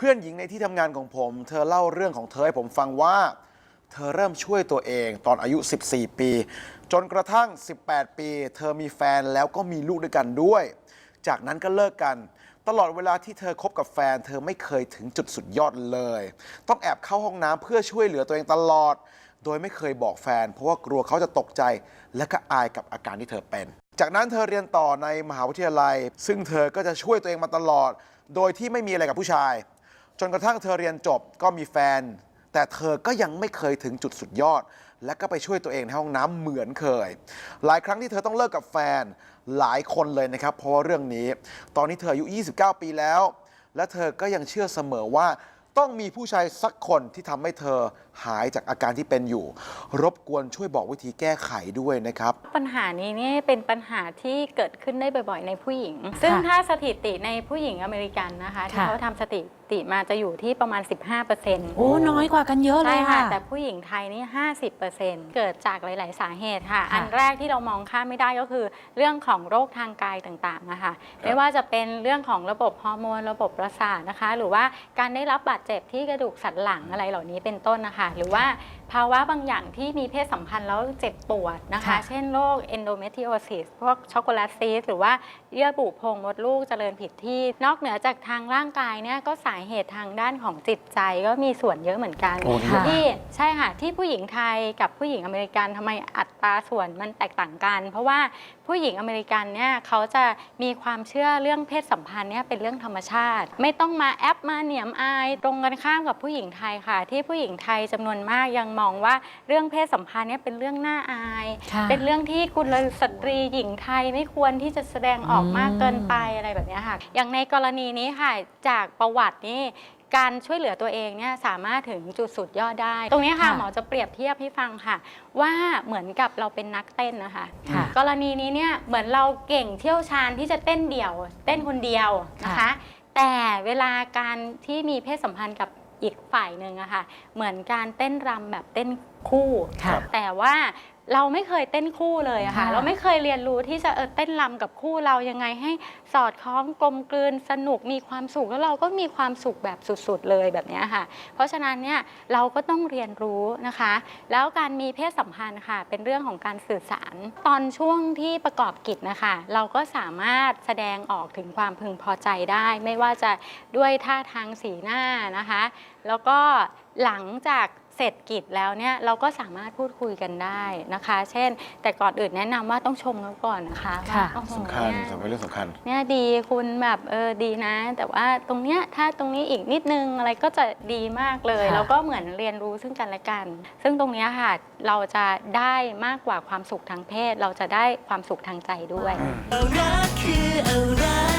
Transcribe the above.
เพื่อนหญิงในที่ทำงานของผม เธอเล่าเรื่องของเธอให้ผมฟังว่า เธอเริ่มช่วยตัวเองตอนอายุ 14 ปี จนกระทั่ง 18 ปี เธอมีแฟนแล้วก็มีลูกด้วยกันด้วย จากนั้นก็เลิกกัน ตลอดเวลาที่เธอคบกับแฟน เธอไม่เคยถึงจุดสุดยอดเลย ต้องแอบเข้าห้องน้ำเพื่อช่วยเหลือตัวเองตลอด โดยไม่เคยบอกแฟน เพราะว่ากลัวเขาจะตกใจ และก็อายกับอาการที่เธอเป็น จากนั้นเธอเรียนต่อในมหาวิทยาลัย ซึ่งเธอก็จะช่วยตัวเองมาตลอด โดยที่ไม่มีอะไรกับผู้ชาย จนกระทั่งเธอเรียนจบก็มีแฟน แต่เธอก็ยังไม่เคยถึงจุดสุดยอด และก็ไปช่วยตัวเองในห้องน้ำเหมือนเคย หลายครั้งที่เธอต้องเลิกกับแฟนหลายคนเลยนะครับ เพราะว่าเรื่องนี้ ตอนนี้เธออายุ 29 ปีแล้ว และเธอก็ยังเชื่อเสมอว่าต้องมีผู้ชายสักคนที่ทำให้เธอหายจากอาการที่เป็นอยู่ รบกวนช่วยบอกวิธีแก้ไขด้วยนะครับ ปัญหานี้เนี่ยเป็นปัญหาที่เกิดขึ้นได้บ่อยๆ ในผู้หญิง ซึ่งถ้าสถิติในผู้หญิงอเมริกันนะคะที่ค่ะเขาทำสถิ ติมาจะอยู่ที่ประมาณ 15%โอ้น้อยกว่ากันเยอะเลใช่ยค่ะ ค่ะ แต่ผู้หญิงไทยนี่50%เกิดจากหลาย ๆ สาเหตุค่ะ ค่ะอันแรกที่เรามองข้ามไม่ได้ก็คือ เรื่องของโรคทางกายต่างๆนะคะไม่ว่าจะเป็นเรื่องของระบบฮอร์โมน ระบบประสาทนะคะ หรือว่าการได้รับบาดเจ็บที่กระดูกสันหลังอะไรเหล่านี้เป็นต้นนะคะ หรือว่า ภาวะบางอย่างที่มีเพศสัมพันธ์แล้วเจ็บปวดนะคะ ค่ะ เช่นโรค endometriosis พวกช็อกโกแลตซีสหรือว่าเยื่อบุโพรงมดลูกเจริญผิดที่ นอกเหนือจากทางร่างกายเนี่ยก็สาเหตุทางด้านของจิตใจก็มีส่วนเยอะเหมือนกัน โอ้นี่ค่ะที่ใช่ค่ะที่ผู้หญิงไทยกับผู้หญิงอเมริกันทำไมอัตราส่วนมันแตกต่างกัน เพราะว่าผู้หญิงอเมริกันเนี่ยเขาจะมีความเชื่อเรื่องเพศสัมพันธ์เนี่ยเป็นเรื่องธรรมชาติ ไม่ต้องมาแอปมาเหนียมอาย ตรงกันข้ามกับผู้หญิงไทยค่ะ ที่ผู้หญิงไทยจำนวนมากยังมองว่าเรื่องเพศสัมพันธ์เนี่ยเป็นเรื่องน่าอาย ค่ะเป็นเรื่องที่กุลสตรีหญิงไทยไม่ควรที่จะแสดงออกมากเกินไปอะไรแบบเนี้ยค่ะ อย่างในกรณีนี้ค่ะจากประวัตินี่การช่วยเหลือตัวเองเนี่ยสามารถถึงจุดสุดยอดได้ ตรงนี้ค่ะค่ะหมอจะเปรียบเทียบให้ฟังค่ะ ว่าเหมือนกับเราเป็นนักเต้นนะคะ ค่ะ กรณีนี้เนี่ยเหมือนเราเก่งเที่ยวชาญที่จะเต้นเดี่ยว เต้นคนเดียวนะคะค่ะ แต่เวลาการที่มีเพศสัมพันธ์กับอีกฝ่ายหนึ่งอะค่ะ เหมือนการเต้นรำแบบเต้นคู่ค่ะแต่ว่า เราไม่เคยเต้นคู่เลยอะค่ะ ค่ะเราไม่เคยเรียนรู้ที่จะเออเต้นรำกับคู่เรายังไงให้สอดคล้องกลมกลืนสนุกมีความสุขแล้วเราก็มีความสุขแบบสุดๆเลยแบบเนี้ยค่ะ เพราะฉะนั้นเนี่ยเราก็ต้องเรียนรู้นะคะ แล้วการมีเพศสัมพันธ์ค่ะ เป็นเรื่องของการสื่อสาร ตอนช่วงที่ประกอบกิจนะคะ เราก็สามารถแสดงออกถึงความพึงพอใจได้ ไม่ว่าจะด้วยท่าทางสีหน้านะคะ แล้วก็ หลังจากเสร็จกิจแล้วเนี่ยเราก็สามารถพูดคุยกันได้นะคะ เช่น แต่ก่อนอื่นแนะนำว่าต้องชมเขาก่อนนะคะค่ะ ว่าโอ้โหสำคัญเนี่ย สำคัญเรื่องสำคัญ เนี่ยดีคุณแบบเออดีนะ แต่ว่าตรงเนี้ยถ้าตรงนี้อีกนิดนึงอะไรก็จะดีมากเลย ค่ะ แล้วก็เหมือนเรียนรู้ซึ่งกันและกัน ซึ่งตรงเนี้ยค่ะเราจะได้มากกว่าความสุขทางเพศ เราจะได้ความสุขทางใจด้วย รักคืออะไร